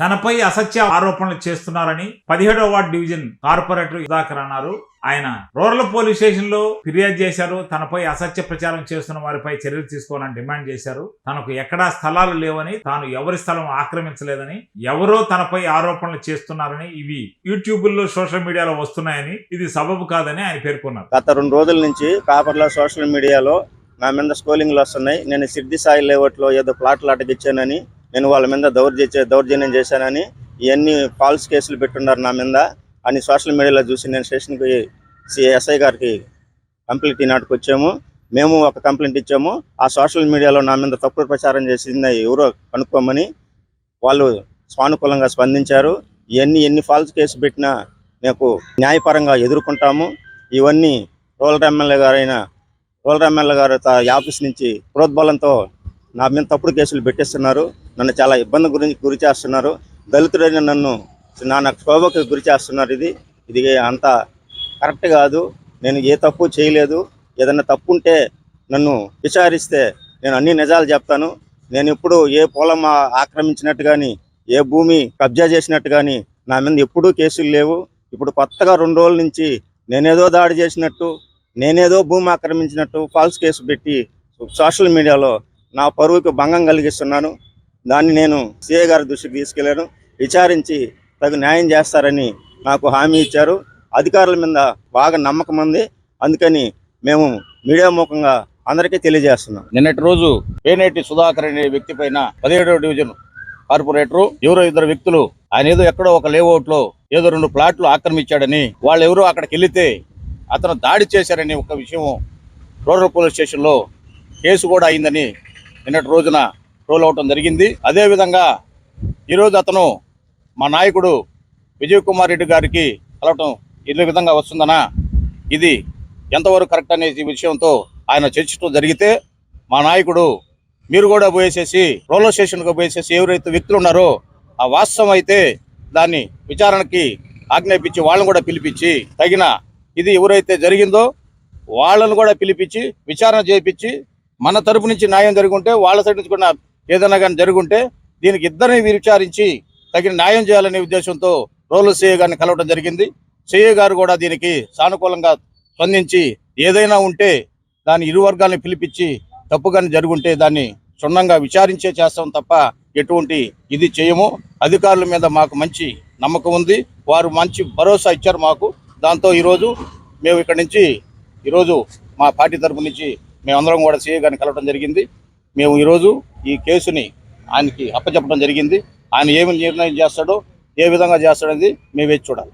తనపై అసత్య ఆరోపణలు చేస్తున్నారని పదిహేడవ వార్డు డివిజన్ కార్పొరేటర్ సుధాకర్ అన్నారు. ఆయన రూరల్ పోలీస్ స్టేషన్లో ఫిర్యాదు చేశారు. తనపై అసత్య ప్రచారం చేస్తున్న వారిపై చర్యలు తీసుకోవాలని డిమాండ్ చేశారు. తనకు ఎక్కడా స్థలాలు లేవని తాను ఎవరి స్థలం ఆక్రమించలేదని ఎవరో తనపై ఆరోపణలు చేస్తున్నారని ఇవి యూట్యూబ్లో సోషల్ మీడియాలో వస్తున్నాయని ఇది సబబు కాదని ఆయన పేర్కొన్నారు. గత రెండు రోజుల నుంచి పేపర్లో సోషల్ మీడియాలో నా మీద స్కోలింగ్లు వస్తున్నాయి. నేను సిద్ధి సాయి లేఅవుట్లో ఏదో ప్లాట్లు అటగిచ్చానని నేను వాళ్ళ మీద దౌర్జన్య దౌర్జన్యం చేశానని ఇవన్నీ ఫాల్స్ కేసులు పెట్టున్నారు నా మీద అని సోషల్ మీడియాలో చూసి నేను స్టేషన్కి ఎస్ఐ గారికి కంప్లైంట్ ఈనాటికి వచ్చాము. మేము ఒక కంప్లైంట్ ఇచ్చాము. ఆ సోషల్ మీడియాలో నా మీద తప్పుడు ప్రచారం చేసింది ఎవరో కనుక్కోమని వాళ్ళు సానుకూలంగా స్పందించారు. ఇవన్నీ ఎన్ని ఫాల్స్ కేసు పెట్టినా మేము న్యాయపరంగా ఎదుర్కొంటాము. ఇవన్నీ రూరల్ ఎమ్మెల్యే గారైన రూరల్ ఎమ్మెల్యే గారు ఆఫీస్ నుంచి ప్రోద్బలంతో నా మీద తప్పుడు కేసులు పెట్టేస్తున్నారు. నన్ను చాలా ఇబ్బంది గురించి గురి చేస్తున్నారు. దళితుడైన నన్ను నా క్షోభకు గురి చేస్తున్నారు ఇది. ఇది అంత కరెక్ట్ కాదు. నేను ఏ తప్పు చేయలేదు. ఏదైనా తప్పు ఉంటే నన్ను విచారిస్తే నేను అన్ని నిజాలు చెప్తాను. నేను ఇప్పుడు ఏ పొలం ఆక్రమించినట్టు కానీ ఏ భూమి కబ్జా చేసినట్టు కానీ నా మీద ఎప్పుడూ కేసులు లేవు. ఇప్పుడు కొత్తగా రెండు రోజుల నుంచి నేనేదో దాడి చేసినట్టు నేనేదో భూమి ఆక్రమించినట్టు ఫాల్స్ కేసు పెట్టి సోషల్ మీడియాలో నా పరువుకు భంగం కలిగిస్తున్నాను. దాన్ని నేను సిఏ గారి దృష్టికి తీసుకెళ్ళాను. విచారించి తగు న్యాయం చేస్తారని నాకు హామీ ఇచ్చారు. అధికారుల మీద బాగా నమ్మకం ఉంది. అందుకని మేము మీడియా ముఖంగా అందరికీ తెలియజేస్తున్నాం. నిన్నటి రోజు పేనేటి సుధాకర్ అనే వ్యక్తి పైన పదిహేడవ డివిజన్ కార్పొరేటరు ఎవరో ఇద్దరు వ్యక్తులు ఆయన ఏదో ఎక్కడో ఒక లేఅవుట్లో ఏదో రెండు ప్లాట్లు ఆక్రమించాడని వాళ్ళు ఎవరో అక్కడికి వెళితే అతను దాడి చేశారని ఒక విషయం రూరల్ పోలీస్ స్టేషన్లో కేసు కూడా అయిందని నిన్నటి రోజున రోల్ అవటం జరిగింది. అదేవిధంగా ఈరోజు అతను మా నాయకుడు విజయ్ కుమార్ రెడ్డి గారికి కలవటం ఇదే విధంగా వస్తుందనా ఇది ఎంతవరకు కరెక్ట్ అనే విషయంతో ఆయన చర్చతో జరిగితే మా నాయకుడు మీరు కూడా పోయేసేసి రోలో స్టేషన్కి పోయేసేసి ఎవరైతే వ్యక్తులు ఉన్నారో ఆ వాస్తవం అయితే దాన్ని విచారణకి ఆజ్ఞాపించి వాళ్ళని కూడా పిలిపించి తగిన ఇది ఎవరైతే జరిగిందో వాళ్ళను కూడా పిలిపించి విచారణ చేయించి మన తరపు నుంచి న్యాయం జరుగుంటే వాళ్ళ సైడ్ నుంచి కూడా ఏదైనా కానీ జరుగుంటే దీనికి ఇద్దరిని విచారించి తగిన న్యాయం చేయాలనే ఉద్దేశంతో రోలు సిఏ గారిని కలవడం జరిగింది. సిఏ గారు కూడా దీనికి సానుకూలంగా స్పందించి ఏదైనా ఉంటే దాని ఇరు వర్గాలను పిలిపించి తప్పుగాని జరుగుంటే దాన్ని క్షుణ్ణంగా విచారించే చేస్తాం తప్ప ఎటువంటి ఇది చేయము. అధికారుల మీద మాకు మంచి నమ్మకం ఉంది. వారు మంచి భరోసా ఇచ్చారు మాకు. దాంతో ఈరోజు మేము ఇక్కడి నుంచి ఈరోజు మా పార్టీ తరపు నుంచి మేమందరం కూడా సీఏ గారిని కలవడం జరిగింది. మేము ఈరోజు ఈ కేసుని ఆయనకి అప్పచెప్పడం జరిగింది. ఆయన ఏమి నిర్ణయం చేస్తాడో ఏ విధంగా చేస్తాడనేది మేము వేచి చూడాలి.